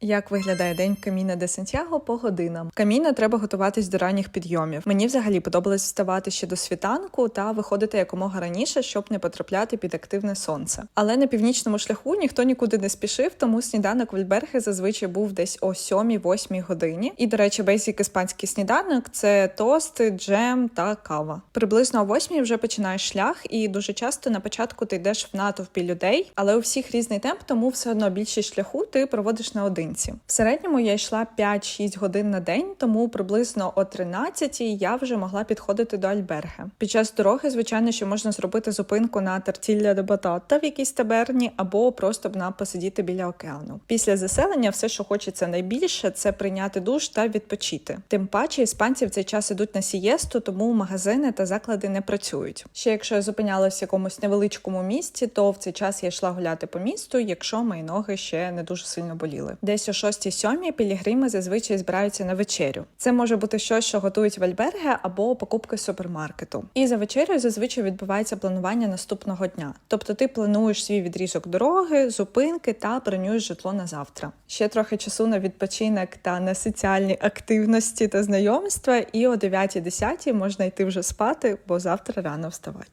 Як виглядає день Каміна де Сантьяго по годинам? Каміна треба готуватись до ранніх підйомів. Мені взагалі подобалось вставати ще до світанку та виходити якомога раніше, щоб не потрапляти під активне сонце. Але на північному шляху ніхто нікуди не спішив, тому сніданок в Альберги зазвичай був десь о 7-8 годині. І, до речі, бейсік іспанський сніданок це тости, джем та кава. Приблизно о 8 вже починаєш шлях, і дуже часто на початку ти йдеш в натовпі людей, але у всіх різний темп, тому все одно більшість шляху ти проводиш наодинці. В середньому я йшла 5-6 годин на день, тому приблизно о 13 я вже могла підходити до Альберги. Під час дороги, звичайно, що можна зробити зупинку на тартілля де батата в якійсь таберні або просто б на посидіти біля океану. Після заселення все, що хочеться найбільше, це прийняти душ та відпочити. Тим паче іспанці в цей час ідуть на сієсту, тому магазини та заклади не працюють. Ще якщо я зупинялася в якомусь невеличкому місці, то в цей час я йшла гуляти по місту, якщо мої ноги ще не дуже сильно боліли. Десь о 6-7 пілігрими зазвичай збираються на вечерю. Це може бути щось, що готують в альберги або покупки супермаркету. І за вечерею зазвичай відбувається планування наступного дня. Тобто ти плануєш свій відрізок дороги, зупинки та бронюєш житло на завтра. Ще трохи часу на відпочинок та на соціальні активності та знайомства, і о 9-10 можна йти вже спати, бо завтра рано вставати.